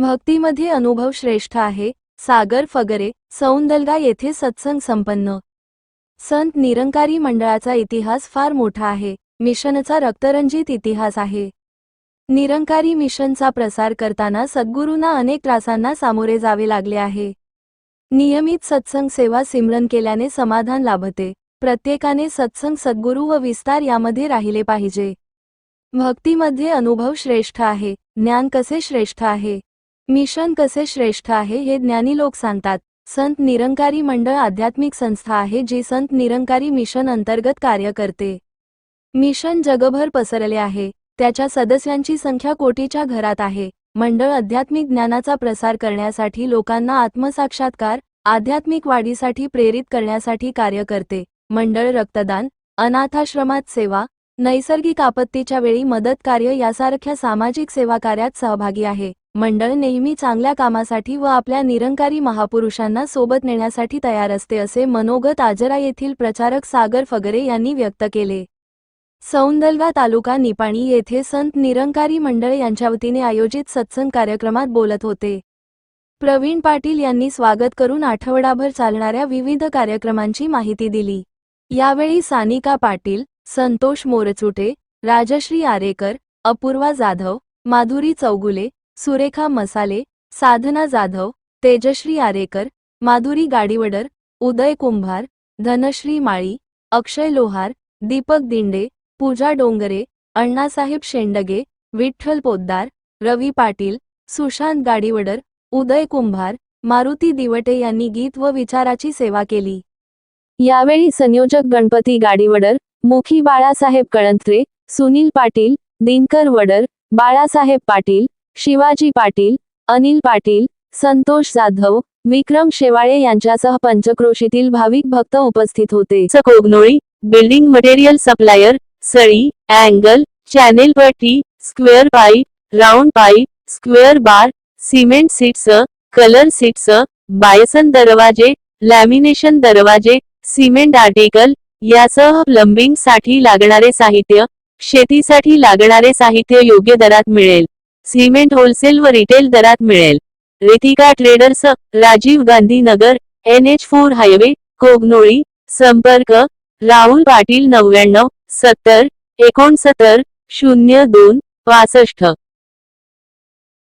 भक्तीमध्ये अनुभव श्रेष्ठ आहे. सागर फगरे सौंदलगा येथे सत्संग संपन्न. संत निरंकारी मंडळाचा इतिहास फार मोठा आहे. मिशनचा रक्तरंजित इतिहास आहे. निरंकारी मिशनचा प्रसार करताना सद्गुरूंना अनेक त्रासांना सामोरे जावे लागले आहे. नियमित सत्संग सेवा सिमरन केल्याने समाधान लाभते. प्रत्येकाने सत्संग सद्गुरू व विस्तार यामध्ये राहिले पाहिजे. भक्तीमध्ये अनुभव श्रेष्ठ आहे. ज्ञान कसे श्रेष्ठ आहे? मिशन कसे श्रेष्ठ आहे हे ज्ञानी लोक सांगतात. संत निरंकारी मंडळ आध्यात्मिक संस्था आहे जी संत निरंकारी मिशन अंतर्गत कार्य करते. मिशन जगभर पसरले आहे. त्याच्या सदस्यांची संख्या कोटीच्या घरात आहे. मंडळ आध्यात्मिक ज्ञानाचा प्रसार करण्यासाठी लोकांना आत्मसाक्षात्कार आध्यात्मिक वाढीसाठी प्रेरित करण्यासाठी कार्य करते. मंडळ रक्तदान अनाथाश्रमात सेवा नैसर्गिक आपत्तीच्या वेळी मदत कार्य यासारख्या सामाजिक सेवा कार्यात सहभागी आहे. मंडळ नेहमी चांगल्या कामासाठी व आपल्या निरंकारी महापुरुषांना सोबत नेण्यासाठी तयार असते असे मनोगत आजरा येथील प्रचारक सागर फगरे यांनी व्यक्त केले. सौंदलवा तालुका निपाणी येथे संत निरंकारी मंडळ यांच्या वतीने आयोजित सत्संग कार्यक्रमात बोलत होते. प्रवीण पाटील यांनी स्वागत करून आठवडाभर चालणाऱ्या विविध कार्यक्रमांची माहिती दिली. यावेळी सानिका पाटील संतोष मोरचुटे राजश्री आरेकर अपूर्वा जाधव माधुरी चौगुले सुरेखा मसाले साधना जाधव तेजश्री आरेकर माधुरी गाडीवडर उदय कुंभार धनश्री माळी अक्षय लोहार दीपक दिंडे पूजा डोंगरे अण्णासाहेब शेंडगे विठ्ठल पोद्दार रवी पाटील सुशांत गाडीवडर उदय कुंभार मारुती दिवटे यांनी गीत व विचाराची सेवा केली. यावेळी संयोजक गणपती गाडीवडर मुखी बाळासाहेब कळंत्रे सुनील पाटील दिनकर वडर बाळासाहेब पाटील शिवाजी पाटील अनिल पाटील संतोष जाधव विक्रम शेवाळे यांच्यासह पंचक्रोशीतील भाविक भक्त उपस्थित होते. कोगनोळी बिल्डिंग मटेरियल सप्लायर सळी अँगल चॅनेल पट्टी square pipe round pipe square bar cement sheets colour sheets bison दरवाजे लॅमिनेशन दरवाजे सिमेंट आर्टिकल यासह प्लंबिंगसाठी लागणारे साहित्य शेतीसाठी लागणारे साहित्य योग्य दरात मिळेल. सिमेंट होलसेल व रिटेल दरात मिळेल. Ritika traders Rajiv Gandhi Nagar N H four highway Kognoli संपर्क राहुल पाटील नव्याण्णव सत्तर एकोणसत्तर शून्य दोन पासष्ट.